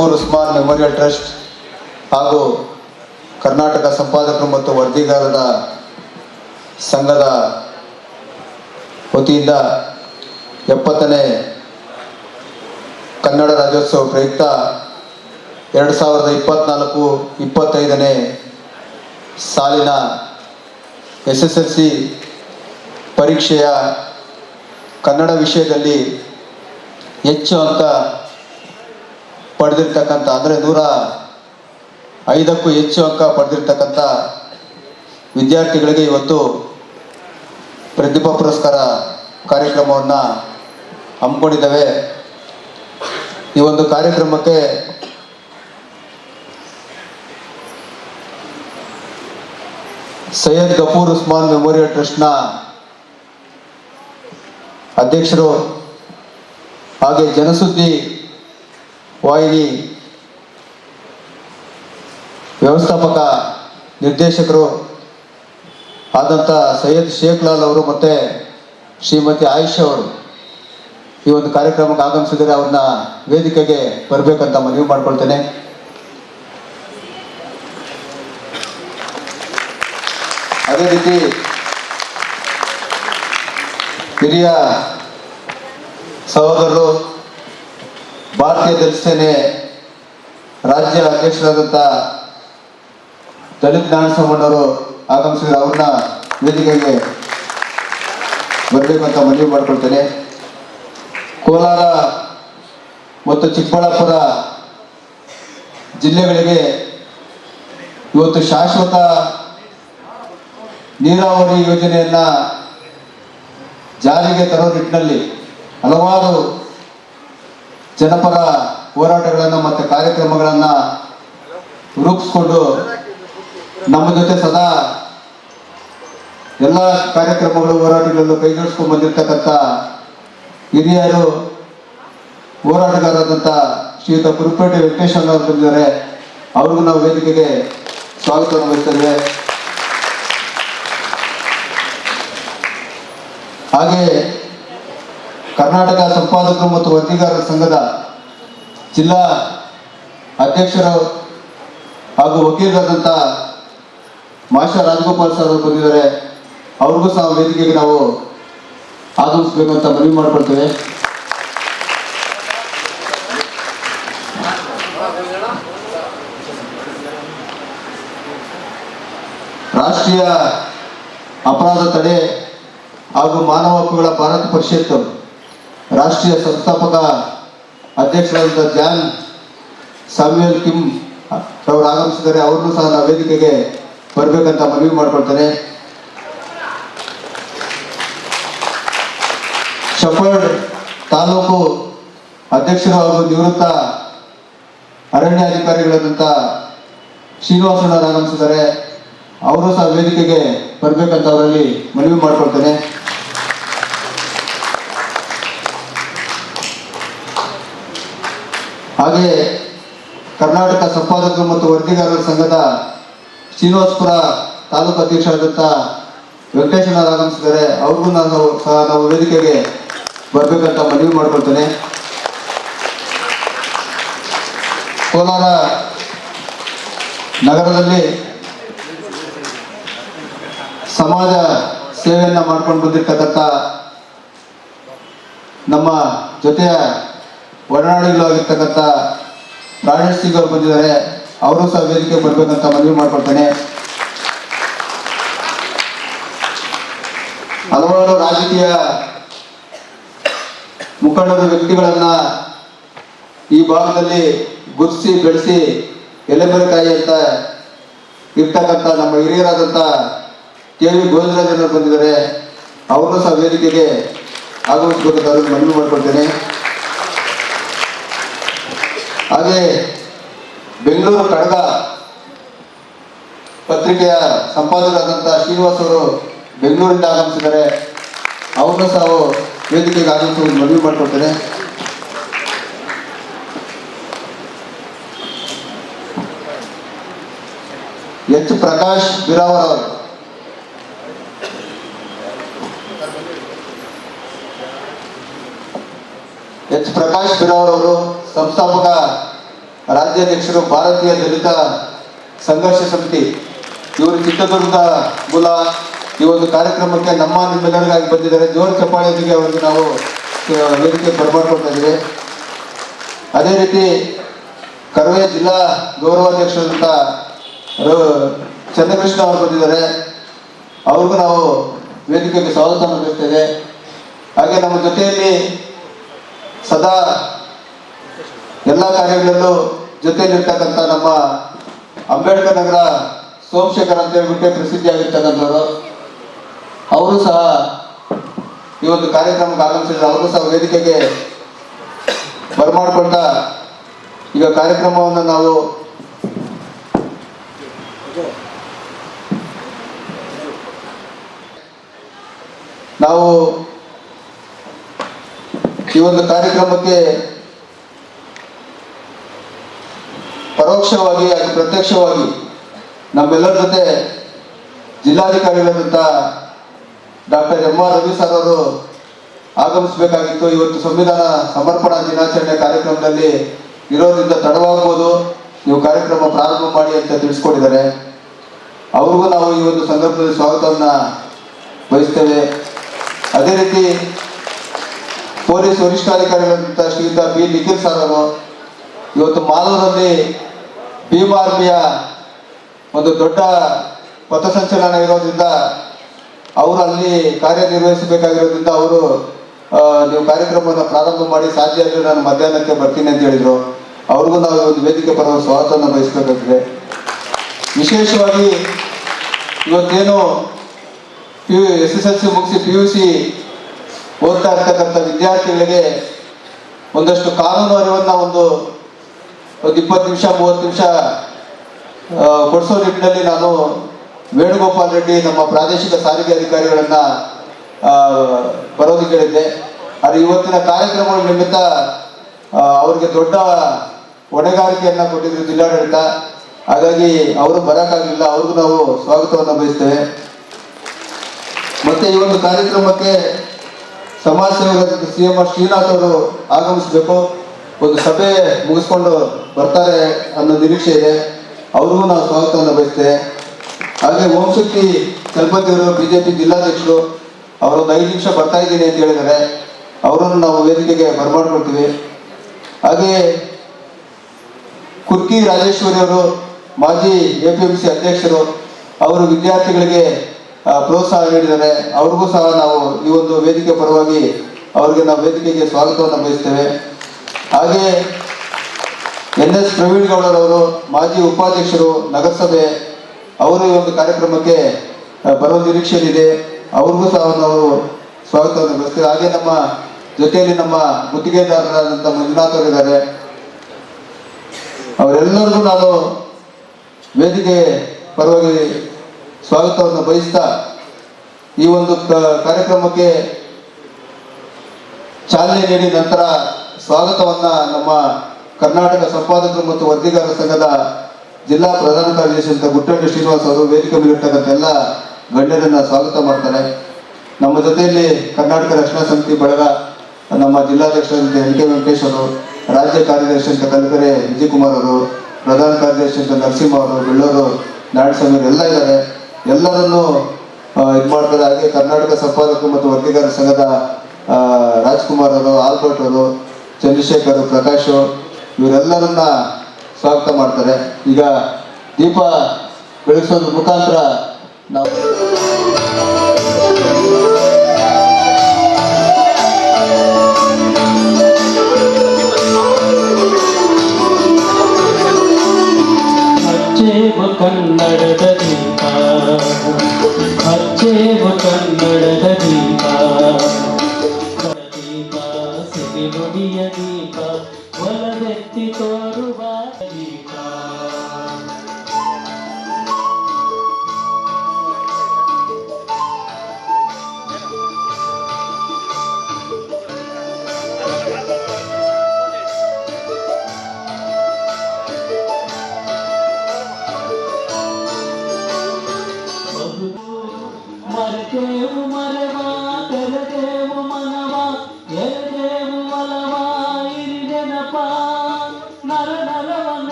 Gafoor Usman memorial trust ಹಾಗೂ ಕರ್ನಾಟಕ ಸಂಪಾದಕರು ಮತ್ತು ವರದಿಗಾರರ ಸಂಘದ ವತಿಯಿಂದ ಎಪ್ಪತ್ತನೇ ಕನ್ನಡ ರಾಜ್ಯೋತ್ಸವ ಪ್ರಯುಕ್ತ ಎರಡು ಸಾವಿರದ ಇಪ್ಪತ್ತ್ನಾಲ್ಕು ಇಪ್ಪತ್ತೈದನೇ ಸಾಲಿನ ಎಸ್ ಎಸ್ ಎಲ್ ಸಿ ಪರೀಕ್ಷೆಯ ಕನ್ನಡ ವಿಷಯದಲ್ಲಿ ಹೆಚ್ಚು ಅಂಕ ಪಡೆದಿರ್ತಕ್ಕಂಥ, ಅಂದರೆ ನೂರ ಐದಕ್ಕೂ ಹೆಚ್ಚು ಅಂಕ ಪಡೆದಿರ್ತಕ್ಕಂಥ ವಿದ್ಯಾರ್ಥಿಗಳಿಗೆ ಇವತ್ತು ಪ್ರತಿಭಾ ಪುರಸ್ಕಾರ ಕಾರ್ಯಕ್ರಮವನ್ನು ಹಮ್ಮಿಕೊಂಡಿದ್ದೇವೆ. ಈ ಒಂದು ಕಾರ್ಯಕ್ರಮಕ್ಕೆ ಸೈಯದ್ ಗಫೂರ್ ಉಸ್ಮಾನ್ ಮೆಮೋರಿಯಲ್ ಟ್ರಸ್ಟ್ನ ಅಧ್ಯಕ್ಷರು ಹಾಗೆ ಜನಸುದ್ದಿ ವಾಹಿನಿ ವ್ಯವಸ್ಥಾಪಕ ನಿರ್ದೇಶಕರು ಆದಂಥ ಸೈಯದ್ ಶೇಖ್ ಲಾಲ್ ಅವರು ಮತ್ತು ಶ್ರೀಮತಿ ಆಯುಷ್ ಅವರು ಈ ಒಂದು ಕಾರ್ಯಕ್ರಮಕ್ಕೆ ಆಗಮಿಸಿದರೆ ಅವ್ರನ್ನ ವೇದಿಕೆಗೆ ಬರಬೇಕಂತ ಮನವಿ ಮಾಡ್ಕೊಳ್ತೇನೆ. ಅದೇ ರೀತಿ ಹಿರಿಯ ಸಹೋದರರು ಭಾರತೀಯ ಜನಸೇನೆ ಸೇನೆ ರಾಜ್ಯ ಅಧ್ಯಕ್ಷರಾದಂಥ ದಲಿತ್ ನಾರಾಯಣಸ್ವಾಮಣ್ಣವರು ಆಗಮಿಸಿದ್ರೆ ಅವ್ರನ್ನ ವೇದಿಕೆಗೆ ಬರಬೇಕಂತ ಮನವಿ ಮಾಡ್ಕೊಳ್ತೇನೆ. ಕೋಲಾರ ಮತ್ತು ಚಿಕ್ಕಬಳ್ಳಾಪುರ ಜಿಲ್ಲೆಗಳಿಗೆ ಇವತ್ತು ಶಾಶ್ವತ ನೀರಾವರಿ ಯೋಜನೆಯನ್ನ ಜಾರಿಗೆ ತರೋ ನಿಟ್ಟಿನಲ್ಲಿ ಹಲವಾರು ಜನಪರ ಹೋರಾಟಗಳನ್ನು ಮತ್ತು ಕಾರ್ಯಕ್ರಮಗಳನ್ನು ರೂಪಿಸ್ಕೊಂಡು ನಮ್ಮ ಜೊತೆ ಸದಾ ಎಲ್ಲ ಕಾರ್ಯಕ್ರಮಗಳು ಹೋರಾಟಗಳನ್ನು ಕೈಗೊಳಿಸ್ಕೊಂಡು ಹಿರಿಯರು, ಹೋರಾಟಗಾರರಾದಂಥ ಶ್ರೀಯುತ ಕುರುಪೇಟೆ ವೆಂಕಟೇಶ್ ಅವರು ಬಂದಿದ್ದಾರೆ. ಅವ್ರಿಗೂ ನಾವು ವೇದಿಕೆಗೆ ಸ್ವಾಗತ ಬಯಸ್ತೇವೆ ಹಾಗೆ ಕರ್ನಾಟಕ ಸಂಪಾದಕರು ಮತ್ತು ವರದಿಗಾರರ ಸಂಘದ ಜಿಲ್ಲಾ ಅಧ್ಯಕ್ಷರು ಹಾಗೂ ವಕೀಲರಾದಂಥ ಮಾಸ್ಟರ್ ರಾಜಗೋಪಾಲ್ ಸರ್ ಅವರು ಬಂದಿದ್ದಾರೆ. ಅವ್ರಿಗೂ ಸಹ ವೇದಿಕೆಗೆ ನಾವು ಆಗಮಿಸ್ಬೇಕು ಅಂತ ಮನವಿ ಮಾಡ್ಕೊಳ್ತೇವೆ. ರಾಷ್ಟ್ರೀಯ ಅಪರಾಧ ತಡೆ ಹಾಗೂ ಮಾನವ ಹಕ್ಕುಗಳ ಭಾರತ ಪರಿಷತ್ ರಾಷ್ಟ್ರೀಯ ಸಂಸ್ಥಾಪಕ ಅಧ್ಯಕ್ಷರಾದಂಥ ಜಾನ್ ಸಾಮ್ಯುಯಲ್ ಕಿಮ್ ಅವರು ಆಗಮಿಸಿದ್ದಾರೆ ಅವ್ರನ್ನೂ ಸಹ ನಾವು ವೇದಿಕೆಗೆ ಬರಬೇಕಂತ ಮನವಿ ಮಾಡ್ಕೊಳ್ತೇನೆ. ಶಫರ್ಡ್ ತಾಲೂಕು ಅಧ್ಯಕ್ಷರು ಹಾಗೂ ನಿವೃತ್ತ ಅರಣ್ಯಾಧಿಕಾರಿಗಳಾದಂಥ ಶ್ರೀನಿವಾಸಣ್ಣವರು ಆಗಮಿಸಿದ್ದಾರೆ ಅವರು ಸಹ ವೇದಿಕೆಗೆ ಬರಬೇಕಂತ ಅವರಲ್ಲಿ ಮನವಿ ಮಾಡ್ಕೊಳ್ತೇನೆ. ಹಾಗೆ ಕರ್ನಾಟಕ ಸಂಪಾದಕರು ಮತ್ತು ವರದಿಗಾರರ ಸಂಘದ ಶ್ರೀನಿವಾಸ್ಪುರ ತಾಲೂಕು ಅಧ್ಯಕ್ಷರಾದಂಥ ವೆಂಕೇಶನ ಆಗಮಿಸಿದ್ದಾರೆ ಅವ್ರಿಗೂ ನಾನು ಸಹ ನಾವು ವೇದಿಕೆಗೆ ಬರಬೇಕಂತ ಮನವಿ ಮಾಡ್ಕೊಳ್ತೇನೆ. ಕೋಲಾರ ನಗರದಲ್ಲಿ ಸಮಾಜ ಸೇವೆಯನ್ನು ಮಾಡ್ಕೊಂಡು ಬಂದಿರ್ತಕ್ಕಂಥ ನಮ್ಮ ಜೊತೆಯ ಒಡನಾಡಿಗಳು ಆಗಿರ್ತಕ್ಕಂಥ ರಾಜೇಶ್ ಸಿಂಗ್ ಅವರು ಬಂದಿದ್ದಾರೆ. ಅವರು ಸಹ ವೇದಿಕೆ ಬರ್ಬೇಕಂತ ಮನವಿ ಮಾಡ್ಕೊಳ್ತೇನೆ. ಹಲವಾರು ರಾಜಕೀಯ ಮುಖಂಡರ ವ್ಯಕ್ತಿಗಳನ್ನ ಈ ಭಾಗದಲ್ಲಿ ಗುರ್ಸಿ, ಬೆಳೆಸಿ ಎಲೆಬೆರೆಕಾಯಿ ಅಂತ ಇರ್ತಕ್ಕಂಥ ನಮ್ಮ ಹಿರಿಯರಾದಂಥ ಕೆ ವಿ ಗೋವಿಂದರಾಜನವರು ಬಂದಿದ್ದಾರೆ. ಅವರು ಸಹ ವೇದಿಕೆಗೆ ಆಗಮಿಸಬೇಕಂತ ಮನವಿ ಮಾಡ್ಕೊಳ್ತೇನೆ. ಹಾಗೆ ಬೆಂಗಳೂರು ಕಡಗ ಪತ್ರಿಕೆಯ ಸಂಪಾದಕರಾದಂಥ ಶ್ರೀನಿವಾಸ್ ಅವರು ಬೆಂಗಳೂರಿಂದ ಆಗಮಿಸಿದ್ದಾರೆ. ಅವ್ರನ್ನ ಸಹ ವೇದಿಕೆಗೆ ಆಗಮಿಸಿ ಮನವಿ ಮಾಡಿಕೊಡ್ತೇನೆ ಎಚ್ ಪ್ರಕಾಶ್ ಬಿರಾವರ್ ಅವರು. ಎಚ್ ಪ್ರಕಾಶ್ ಬಿರಾವರ್ ಅವರು ಸಂಸ್ಥಾಪಕ, ರಾಜ್ಯಾಧ್ಯಕ್ಷರು ಭಾರತೀಯ ದಲಿತ ಸಂಘರ್ಷ ಸಮಿತಿ. ಇವರು ಚಿತ್ರದುರ್ಗ ಮೂಲ ಈ ಒಂದು ಕಾರ್ಯಕ್ರಮಕ್ಕೆ ನಮ್ಮ ನಿಮ್ಮೆಲ್ಲರಿಗಾಗಿ ಬಂದಿದ್ದಾರೆ. ಜೋರ್ ಚಪ್ಪಾಳೆಯೊಂದಿಗೆ ಅವರಿಗೆ ನಾವು ವೇದಿಕೆ ಬರಮಾಡ್ಕೊಳ್ತಾ ಅದೇ ರೀತಿ ಕರವೇ ಜಿಲ್ಲಾ ಗೌರವಾಧ್ಯಕ್ಷರಂತ ಚಂದ್ರಕೃಷ್ಣ ಅವರು ಬಂದಿದ್ದಾರೆ. ಅವ್ರಿಗೂ ನಾವು ವೇದಿಕೆಗೆ ಸ್ವಾಗತ ಬಯಸ್ತೇವೆ ಹಾಗೆ ನಮ್ಮ ಜೊತೆಯಲ್ಲಿ ಸದಾ ಎಲ್ಲ ಕಾರ್ಯಗಳಲ್ಲೂ ಜೊತೆ ಜೊತೆಯಲ್ಲಿರ್ತಕ್ಕಂಥ ನಮ್ಮ ಅಂಬೇಡ್ಕರ್ ನಗರ ಸೋಮಶೇಖರ್ ಅಂತ ಹೇಳ್ಬಿಟ್ಟು ಪ್ರಸಿದ್ಧಿಯಾಗಿರ್ತಕ್ಕಂಥವ್ರು ಅವರು ಸಹ ಈ ಒಂದು ಕಾರ್ಯಕ್ರಮಕ್ಕೆ ಆಗಮಿಸಿದ್ರು. ಅವರು ಸಹ ವೇದಿಕೆಗೆ ಬರಮಾಡ್ಕೊಳ್ತಾ ಈಗ ಕಾರ್ಯಕ್ರಮವನ್ನು ನಾವು ನಾವು ಈ ಒಂದು ಕಾರ್ಯಕ್ರಮಕ್ಕೆ ಪರೋಕ್ಷವಾಗಿ ಹಾಗೂ ಪ್ರತ್ಯಕ್ಷವಾಗಿ ನಮ್ಮೆಲ್ಲರ ಜೊತೆ ಜಿಲ್ಲಾಧಿಕಾರಿಗಳಾದಂಥ doctor M R Ravi sir ಅವರು ಆಗಮಿಸಬೇಕಾಗಿತ್ತು. ಇವತ್ತು ಸಂವಿಧಾನ ಸಮರ್ಪಣಾ ದಿನಾಚರಣೆ ಕಾರ್ಯಕ್ರಮದಲ್ಲಿ ಇರೋದ್ರಿಂದ ತಡವಾಗ್ಬೋದು. ನೀವು ಕಾರ್ಯಕ್ರಮ ಪ್ರಾರಂಭ ಮಾಡಿ ಅಂತ ತಿಳಿಸ್ಕೊಟ್ಟಿದ್ದಾರೆ. ಅವ್ರಿಗೂ ನಾವು ಈ ಒಂದು ಸಂದರ್ಭದಲ್ಲಿ ಸ್ವಾಗತವನ್ನು ಬಯಸ್ತೇವೆ. ಅದೇ ರೀತಿ ಪೊಲೀಸ್ ವರಿಷ್ಠಾಧಿಕಾರಿಗಳಂತ ಶ್ರೀಯುತ ಬಿ ನಿಖಿಲ್ ಸರ್ ಅವರು ಇವತ್ತು ಮಾಲೂರಲ್ಲಿ ಭೀಮ್ ಆರ್ಮಿಯ ಒಂದು ದೊಡ್ಡ ಪಥಸಂಚಲನ ಇರೋದ್ರಿಂದ ಅವರು ಅಲ್ಲಿ ಕಾರ್ಯನಿರ್ವಹಿಸಬೇಕಾಗಿರೋದ್ರಿಂದ ಅವರು ನೀವು ಕಾರ್ಯಕ್ರಮವನ್ನು ಪ್ರಾರಂಭ ಮಾಡಿ ಸಾಧ್ಯ ಆದರೆ ನಾನು ಮಧ್ಯಾಹ್ನಕ್ಕೆ ಬರ್ತೀನಿ ಅಂತ ಹೇಳಿದರು. ಅವ್ರಿಗೂ ನಾವು ಒಂದು ವೇದಿಕೆ ಪರವ ಸ್ವಾಗತವನ್ನು ಬಯಸಬೇಕಾಗಿದೆ ವಿಶೇಷವಾಗಿ ಇವತ್ತೇನು P U, S S L C ಮುಗಿಸಿ ಪಿ ಯು ಸಿ ಓದ್ತಾ ಇರ್ತಕ್ಕಂಥ ವಿದ್ಯಾರ್ಥಿಗಳಿಗೆ ಒಂದಷ್ಟು ಕಾನೂನು ಅರಿವನ್ನು ಒಂದು ಒಂದು ಇಪ್ಪತ್ತು ನಿಮಿಷ, ಮೂವತ್ತು ನಿಮಿಷ ಕೊಡಿಸೋ ನಿಟ್ಟಿನಲ್ಲಿ ನಾನು ವೇಣುಗೋಪಾಲ್ ರೆಡ್ಡಿ ನಮ್ಮ ಪ್ರಾದೇಶಿಕ ಸಾರಿಗೆ ಅಧಿಕಾರಿಗಳನ್ನ ಬರೋದು ಹೇಳಿದ್ದೆ ಆದರೆ ಇವತ್ತಿನ ಕಾರ್ಯಕ್ರಮಗಳ ನಿಮಿತ್ತ ಅವರಿಗೆ ಅವ್ರಿಗೆ ದೊಡ್ಡ ಹೊಣೆಗಾರಿಕೆಯನ್ನು ಕೊಟ್ಟಿದ್ರು ಜಿಲ್ಲಾಡಳಿತ. ಹಾಗಾಗಿ ಅವರು ಬರೋಕ್ಕಾಗಲಿಲ್ಲ. ಅವ್ರಿಗೂ ನಾವು ಸ್ವಾಗತವನ್ನು ಬಯಸ್ತೇವೆ. ಮತ್ತೆ ಈ ಒಂದು ಕಾರ್ಯಕ್ರಮಕ್ಕೆ ಸಮಾಜ ಸೇವಕ ಸಿ ಎಂ ಆರ್ ಶ್ರೀನಾಥ್ ಅವರು ಆಗಮಿಸಬೇಕು. ಒಂದು ಸಭೆ ಮುಗಿಸ್ಕೊಂಡು ಬರ್ತಾರೆ ಅನ್ನೋ ನಿರೀಕ್ಷೆ ಇದೆ. ಅವ್ರಿಗೂ ನಾವು ಸ್ವಾಗತವನ್ನು ಬಯಸ್ತೇವೆ. ಹಾಗೆ ಓಂಶಕ್ತಿ ಬಿ ಜೆ ಬಿಜೆಪಿ ಜಿಲ್ಲಾಧ್ಯಕ್ಷರು, ಅವರೊಂದು ಐದು ನಿಮಿಷ ಬರ್ತಾ ಇದ್ದೀನಿ ಅಂತ ಹೇಳಿದ್ದಾರೆ. ಅವರನ್ನು ನಾವು ವೇದಿಕೆಗೆ ಬರಮಾಡ್ಕೊಳ್ತೀವಿ. ಹಾಗೆ ಕುರ್ಕಿ ರಾಜೇಶ್ವರಿ ಅವರು, ಮಾಜಿ ಎ ಪಿ ಎಂ ಸಿ ಅಧ್ಯಕ್ಷರು, ಅವರು ವಿದ್ಯಾರ್ಥಿಗಳಿಗೆ ಪ್ರೋತ್ಸಾಹ ನೀಡಿದ್ದಾರೆ. ಅವ್ರಿಗೂ ಸಹ ನಾವು ಈ ಒಂದು ವೇದಿಕೆ ಪರವಾಗಿ ಅವರಿಗೆ ನಾವು ವೇದಿಕೆಗೆ ಸ್ವಾಗತವನ್ನು ಬಯಸ್ತೇವೆ. ಹಾಗೆ ಎನ್ ಎಸ್ ಪ್ರವೀಣ್ ಗೌಡರವರು ಮಾಜಿ ಉಪಾಧ್ಯಕ್ಷರು ನಗರಸಭೆ, ಅವರು ಈ ಒಂದು ಕಾರ್ಯಕ್ರಮಕ್ಕೆ ಬರೋ ಬರೋ ನಿರೀಕ್ಷೆಯಲ್ಲಿದೆ. ಅವ್ರಿಗೂ ಸಹ ನಾವು ಸ್ವಾಗತವನ್ನು ಬಯಸ್ತೇವೆ ಹಾಗೆ ನಮ್ಮ ಜೊತೆಯಲ್ಲಿ ನಮ್ಮ ಗುತ್ತಿಗೆದಾರರಾದಂಥ ಮಂಜುನಾಥ್ ಅವರಿದ್ದಾರೆ ಅವರೆಲ್ಲರಿಗೂ ನಾನು ವೇದಿಕೆ ಪರವಾಗಿ ಸ್ವಾಗತವನ್ನು ಬಯಸ್ತಾ ಈ ಒಂದು ಕಾರ್ಯಕ್ರಮಕ್ಕೆ ಚಾಲನೆ ನೀಡಿ ನಂತರ ಸ್ವಾಗತವನ್ನ ನಮ್ಮ ಕರ್ನಾಟಕ ಸಂಪಾದಕರು ಮತ್ತು ವರದಿಗಾರರ ಸಂಘದ ಜಿಲ್ಲಾ ಪ್ರಧಾನ ಕಾರ್ಯದರ್ಶಿ ಅಂತ ಗುಟ್ಟಳ್ಳಿ ಶ್ರೀನಿವಾಸ್ ಅವರು ವೇದಿಕೆ ಮೇಲಿರ್ತಕ್ಕಂಥ ಎಲ್ಲ ಗಣ್ಯರನ್ನ ಸ್ವಾಗತ ಮಾಡ್ತಾರೆ. ನಮ್ಮ ಜೊತೆಯಲ್ಲಿ ಕರ್ನಾಟಕ ರಕ್ಷಣಾ ಸಮಿತಿ ಬಳಗ ನಮ್ಮ ಜಿಲ್ಲಾಧ್ಯಕ್ಷರಂತ ಎನ್ ಕೆ ವೆಂಕಟೇಶ್ ಅವರು, ರಾಜ್ಯ ಕಾರ್ಯದರ್ಶಿ ಅಂತ ಕಲ್ಕರೆ ವಿಜಯಕುಮಾರ್ ಅವರು, ಪ್ರಧಾನ ಕಾರ್ಯದರ್ಶಿ ಅಂತ ನರಸಿಂಹ ಅವರು, ಬೆಳ್ಳೂರು ನಾರಾಯಣಸ್ವಾಮಿ ಎಲ್ಲ ಇದ್ದಾರೆ. ಎಲ್ಲರನ್ನೂ ಇದು ಮಾಡ್ತಾರೆ. ಹಾಗೆ ಕರ್ನಾಟಕ ಸಂಪಾದಕರು ಮತ್ತು ವರದಿಗಾರರ ಸಂಘದ ರಾಜ್ಕುಮಾರ್ ಅವರು, ಆಲ್ಬರ್ಟ್ ಅವರು ಚಂದ್ರಶೇಖರ್ ಪ್ರಕಾಶ್ ಇವರೆಲ್ಲರನ್ನ ಸ್ವಾಗತ ಮಾಡ್ತಾರೆ. ಈಗ ದೀಪ ಬೆಳೆಸೋದ್ರ ಮುಖಾಂತರ ನಾವು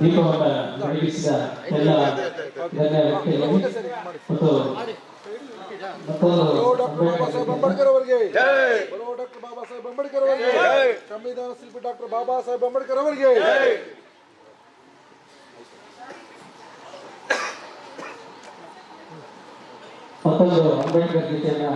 ದೀಪವನ್ನು ಬೆಳಗಿಸಿದ ಎಲ್ಲ ಗಣ್ಯ ವ್ಯಕ್ತಿಗಳು ಮತ್ತು ಬಾಬಾ ಸಾಹೇಬ್ ಮತ್ತು ಅಂಬೇಡ್ಕರ್ ಅವರಿಗೆ ಬರೋ ಡಾಕ್ಟರ್ ಬಾಬಾ ಸಾಹೇಬ್ ಅಂಬೇಡ್ಕರ್ ಅವರಿಗೆ ಸಂವಿಧಾನ ಶಿಲ್ಪಿ ಡಾಕ್ಟರ್ ಬಾಬಾ ಸಾಹೇಬ್ ಅಂಬೇಡ್ಕರ್ ಅವರಿಗೆ Maka orang baik kita